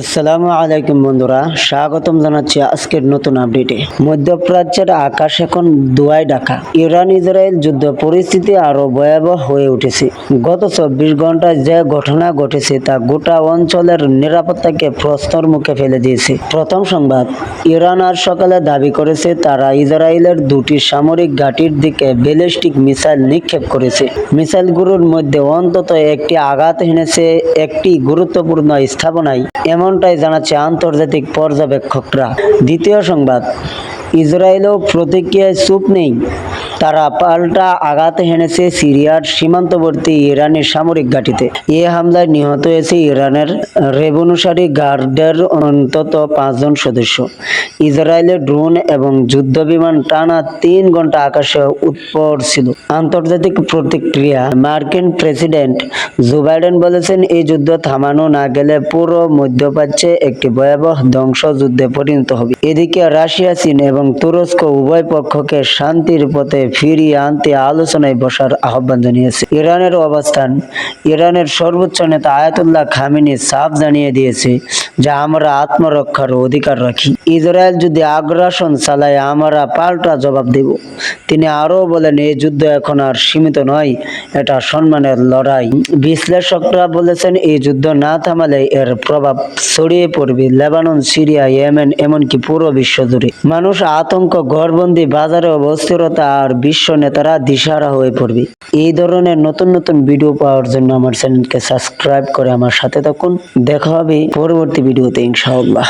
আসসালামু আলাইকুম বন্ধুরা, স্বাগতম জানাচ্ছি আজকের নতুন আপডেটে। মধ্যপ্রাচ্যের আকাশ এখন দুয়ায় ডাকা ইরান ইসরায়েল যুদ্ধ পরিস্থিতি আরও ভয়াবহ হয়ে উঠেছে। গত চব্বিশ ঘন্টায় যে ঘটনা ঘটেছে তা গোটা অঞ্চলের নিরাপত্তাকে প্রশ্নর মুখে ফেলে দিয়েছে। প্রথম সংবাদ, ইরান আর সকালে দাবি করেছে তারা ইসরায়েলের দুটি সামরিক ঘাঁটির দিকে ব্যালিস্টিক মিসাইল নিক্ষেপ করেছে। মিসাইলগুলোর মধ্যে অন্তত একটি আঘাত হেনেছে একটি গুরুত্বপূর্ণ স্থাপনায়। এমনটাই জানাচ্ছে আন্তর্জাতিক পর্যবেক্ষকরা। দ্বিতীয় সংবাদ ইসরায়েলও প্রতিক্রিয়ায় চুপ নেই। তারা পাল্টা আঘাত হেনেছে সিরিয়ার সীমান্তবর্তী ইরানের সামরিক ঘাঁটিতে। এ হামলায় নিহত হয়েছে ইরানের রেভলিউশনারি গার্ডের অন্তত পাঁচজন সদস্য। ইসরায়েলের ড্রোন এবং যুদ্ধ বিমান টানা তিন ঘণ্টা আকাশে উৎপর ছিল। আন্তর্জাতিক প্রতিক্রিয়া, মার্কিন প্রেসিডেন্ট জো বাইডেন বলেছেন, এই যুদ্ধ থামানো না গেলে পুরো মধ্যপ্রাচ্যে একটি ভয়াবহ ধ্বংসযুদ্ধে পরিণত হবে। এদিকে রাশিয়া, চীন এবং তুরস্ক উভয় পক্ষকে শান্তির পথে ফিরিয়ে আনতে আলোচনায় বসার আহ্বান জানিয়েছে। ইরানের অবস্থান, ইরানের সর্বোচ্চ নেতা আয়াতুল্লাহ খামিনি সাফ জানিয়ে দিয়েছে যে, আমরা আত্মরক্ষার অধিকার রাখি। ইসরায়েল যদি আগ্রাসন চালায়, আমরা পাল্টা জবাব দেব। তিনি আরও বলেন, এই যুদ্ধ এখন আর সীমিত নয়, এটা সম্মানের লড়াই। বিশ্লেষকরা বলেছেন, এই যুদ্ধ না থামালে এর প্রভাব ছড়িয়ে পড়বে লেবানন, সিরিয়া, ইয়েমেন, এমনকি পুরো বিশ্ব জুড়ে। মানুষ আতঙ্ক, ঘরবন্দি, বাজারে অবস্থিরতা আর বিশ্ব নেতারা দিশারা হয়ে পড়বে। এই ধরনের নতুন নতুন ভিডিও পাওয়ার জন্য আমার চ্যানেলকে সাবস্ক্রাইব করে আমার সাথে থাকুন। দেখা হবে পরবর্তী ভিডিওতে, ইনশাআল্লাহ।